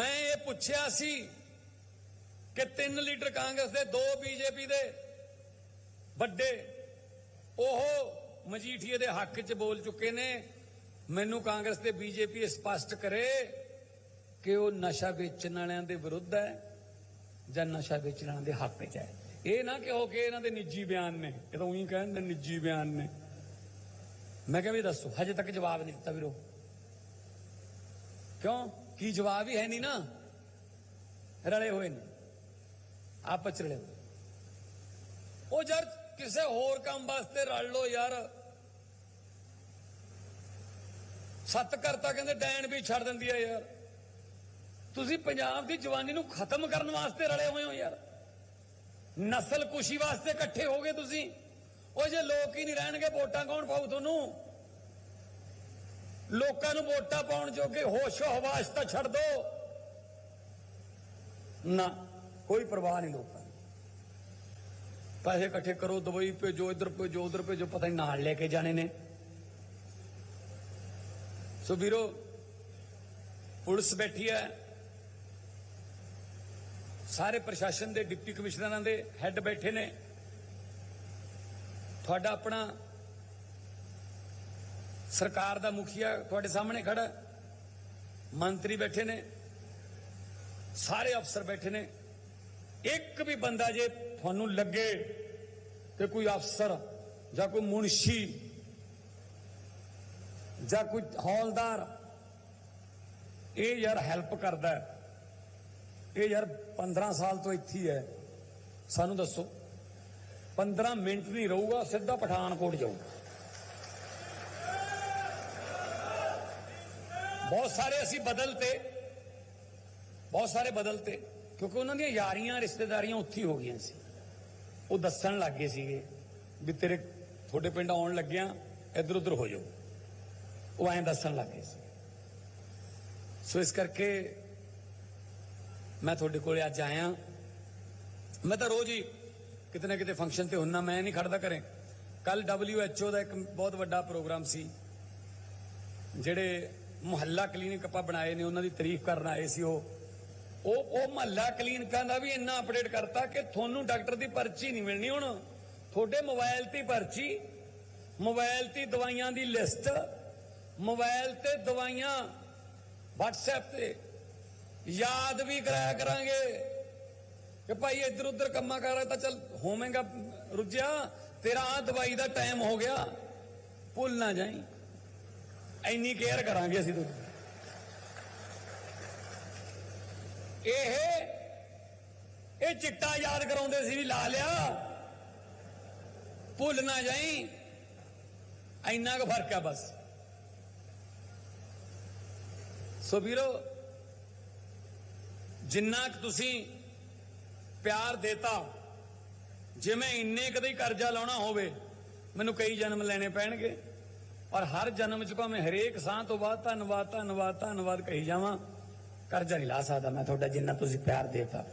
ਮੈਂ ਇਹ ਪੁੱਛਿਆ ਸੀ ਕਿ ਤਿੰਨ ਲੀਡਰ ਕਾਂਗਰਸ ਦੇ 2 ਬੀਜੇਪੀ ਦੇ ਵੱਡੇ, ਉਹ ਮਜੀਠੀਏ ਦੇ ਹੱਕ 'ਚ ਬੋਲ ਚੁੱਕੇ ਨੇ, ਮੈਨੂੰ ਕਾਂਗਰਸ ਤੇ ਬੀਜੇਪੀ ਸਪਸ਼ਟ ਕਰੇ ਕਿ ਉਹ ਨਸ਼ਾ ਵੇਚਣ ਵਾਲਿਆਂ ਦੇ ਵਿਰੁੱਧ ਹੈ ਜਾਂ ਨਸ਼ਾ ਵੇਚਣ ਵਾਲਿਆਂ ਦੇ ਹੱਕ 'ਚ ਹੈ। ਇਹ ਨਾ ਕਿ ਕਹੋ ਕਿ ਇਹਨਾਂ ਦੇ ਨਿੱਜੀ ਬਿਆਨ ਨੇ, ਇਹ ਤਾਂ ਉਹੀ ਕਹਿੰਦੇ ਨਿੱਜੀ ਬਿਆਨ ਨੇ। ਮੈਂ ਕਿਹਾ ਵੀ ਦੱਸੋ, ਹਜੇ ਤੱਕ ਜਵਾਬ ਨਹੀਂ ਦਿੱਤਾ ਵੀਰੋ। ਕਿਉਂ? ਕੀ ਜਵਾਬ ਹੀ ਹੈ ਨਹੀਂ ਨਾ? ਰਲੇ ਹੋਏ ਨੇ। ਆਪਸ ਚ ਰਲੇ ਹੋਏ। ਉਹ ਯਾਰ ਕਿਸੇ ਹੋਰ ਕੰਮ ਵਾਸਤੇ ਰਲ ਲੋ ਯਾਰ। ਸੱਤ ਕਰਤਾ ਕਹਿੰਦੇ ਡੈਣ ਵੀ ਛੱਡ ਦਿੰਦੀ ਹੈ ਯਾਰ। ਤੁਸੀਂ ਪੰਜਾਬ ਦੀ ਜਵਾਨੀ ਨੂੰ ਖਤਮ ਕਰਨ ਵਾਸਤੇ ਰਲੇ ਹੋਏ ਹੋ ਯਾਰ। ਨਸਲ ਕੁਸ਼ੀ ਵਾਸਤੇ ਇਕੱਠੇ ਹੋ ਗਏ ਤੁਸੀਂ। ਉਹ ਜੇ ਲੋਕ ਹੀ ਨਹੀਂ ਰਹਿਣਗੇ, ਵੋਟਾਂ ਕੌਣ ਪਾਊ ਤੁਹਾਨੂੰ? ਲੋਕਾਂ ਨੂੰ ਵੋਟਾਂ ਪਾਉਣ ਜੋਗੇ ਹੋਸ਼ੋ ਹਵਾਸ ਤਾਂ ਛੱਡ ਦੋ। ਨਾ, ਕੋਈ ਪਰਵਾਹ ਨਹੀਂ ਲੋਕਾਂ ਦੀ। ਪੈਸੇ ਇਕੱਠੇ ਕਰੋ, ਦੁਬਈ ਭੇਜੋ, ਇੱਧਰ ਭੇਜੋ, ਉਧਰ ਭੇਜੋ, ਪਤਾ ਨਹੀਂ ਨਾਲ ਲੈ ਕੇ ਜਾਣੇ ਨੇ। ਸੋ ਵੀਰੋ, ਪੁਲਿਸ ਬੈਠੀ ਹੈ। ਸਾਰੇ ਪ੍ਰਸ਼ਾਸਨ ਦੇ, ਡਿਪਟੀ ਕਮਿਸ਼ਨਰਾਂ ਦੇ ਹੈੱਡ ਬੈਠੇ ਨੇ। ਤੁਹਾਡਾ ਆਪਣਾ ਸਰਕਾਰ ਦਾ ਮੁਖੀਆ ਤੁਹਾਡੇ ਸਾਹਮਣੇ ਖੜਾ ਮੰਤਰੀ ਬੈਠੇ ਨੇ, ਸਾਰੇ ਅਫਸਰ ਬੈਠੇ ਨੇ। ਇੱਕ ਵੀ ਬੰਦਾ ਜੇ ਤੁਹਾਨੂੰ ਲੱਗੇ ਕਿ ਕੋਈ ਅਫਸਰ ਜਾਂ ਕੋਈ ਮੁਨਸ਼ੀ ਜਾਂ ਕੋਈ ਹੌਲਦਾਰ, ਇਹ ਯਾਰ ਹੈਲਪ ਕਰਦਾ ਇਹ ਯਾਰ 15 ਸਾਲ ਤੋਂ ਇੱਥੇ ਹੀ ਹੈ। ਸਾਨੂੰ ਦੱਸੋ 15 ਮਿੰਟ ਨਹੀਂ ਰਹੂਗਾ, ਸਿੱਧਾ ਪਠਾਨਕੋਟ ਜਾਊਗਾ। ਬਹੁਤ ਸਾਰੇ ਅਸੀਂ ਬਦਲਤੇ ਬਹੁਤ ਸਾਰੇ ਬਦਲਤੇ ਕਿਉਂਕਿ ਉਹਨਾਂ ਦੀਆਂ ਯਾਰੀਆਂ, ਰਿਸ਼ਤੇਦਾਰੀਆਂ ਉੱਥੇ ਹੋ ਗਈਆਂ ਸੀ। ਉਹ ਦੱਸਣ ਲੱਗ ਗਏ ਸੀਗੇ ਵੀ ਤੇਰੇ ਤੁਹਾਡੇ ਪਿੰਡ ਆਉਣ ਲੱਗਿਆ ਇੱਧਰ ਉੱਧਰ ਹੋ ਜਾਓ। ਉਹ ਐਂ ਦੱਸਣ ਲੱਗ ਗਏ ਸੀ ਸੋ ਇਸ ਕਰਕੇ ਮੈਂ ਤੁਹਾਡੇ ਕੋਲੇ ਅੱਜ ਆਇਆ। ਮੈਂ ਤਾਂ ਰੋਜ਼ ਹੀ ਕਿਤੇ ਨਾ ਕਿਤੇ ਫੰਕਸ਼ਨ ਤੇ ਹੁੰਨਾ ਮੈਂ ਨਹੀਂ ਖੜਦਾ ਘਰੇ। ਕੱਲ WHO ਦਾ ਇੱਕ ਬਹੁਤ ਵੱਡਾ ਪ੍ਰੋਗਰਾਮ ਸੀ, ਜਿਹੜੇ ਮੁਹੱਲਾ ਕਲੀਨਿਕ ਆਪਾਂ ਬਣਾਏ ਨੇ, ਉਹਨਾਂ ਦੀ ਤਾਰੀਫ ਕਰਨ ਆਏ ਸੀ ਉਹ। ਉਹ ਉਹ ਮੁਹੱਲਾ ਕਲੀਨਿਕਾਂ ਦਾ ਵੀ ਇੰਨਾ ਅਪਡੇਟ ਕਰਤਾ ਕਿ ਤੁਹਾਨੂੰ ਡਾਕਟਰ ਦੀ ਪਰਚੀ ਨਹੀਂ ਮਿਲਣੀ ਹੁਣ। ਤੁਹਾਡੇ ਮੋਬਾਈਲ ਤੇ ਪਰਚੀ ਮੋਬਾਈਲ ਤੇ ਦਵਾਈਆਂ ਦੀ ਲਿਸਟ ਮੋਬਾਈਲ ਤੇ ਦਵਾਈਆਂ WhatsApp ਤੇ। ਯਾਦ ਵੀ ਕਰਾਇਆ ਕਰਾਂਗੇ ਕਿ ਭਾਈ ਇੱਧਰ ਉੱਧਰ ਕੰਮਾਂ ਕਰ ਰਿਹਾ ਤਾਂ ਚੱਲ ਹੋਵੇਂਗਾ। ਰੁੱਝਿਆ, ਤੇਰਾ ਆ ਦਵਾਈ ਦਾ ਟਾਈਮ ਹੋ ਗਿਆ। ਭੁੱਲ ਨਾ ਜਾਈਂ। ਇੰਨੀ ਕੇਅਰ ਕਰਾਂਗੇ ਅਸੀਂ ਤੁਹਾਡੀ। ਇਹ ਇਹ ਚਿੱਟਾ ਯਾਦ ਕਰਾਉਂਦੇ ਸੀ ਵੀ ਲਾ ਲਿਆ। ਭੁੱਲ ਨਾ ਜਾਈ। ਇੰਨਾ ਕੁ ਫ਼ਰਕ ਆ ਬਸ। ਸੋ ਵੀਰੋ, ਜਿੰਨਾ ਕੁ ਤੁਸੀਂ ਪਿਆਰ ਦੇਤਾ ਜੇ ਮੈਂ ਇੰਨੇ ਕਦੇ ਕਰਜ਼ਾ ਲਾਉਣਾ ਹੋਵੇ, ਮੈਨੂੰ ਕਈ ਜਨਮ ਲੈਣੇ ਪੈਣਗੇ। ਔਰ ਹਰ ਜਨਮ ਚ ਭਾਵੇਂ ਹਰੇਕ ਸਾਹ ਤੋਂ ਬਾਅਦ ਧੰਨਵਾਦ ਧੰਨਵਾਦ ਧੰਨਵਾਦ ਕਹੀ ਜਾਵਾਂ, ਕਰਜ਼ਾ ਨਹੀਂ ਲਾ ਸਕਦਾ ਮੈਂ ਤੁਹਾਡਾ ਜਿੰਨਾ ਤੁਸੀਂ ਪਿਆਰ ਦੇਤਾ।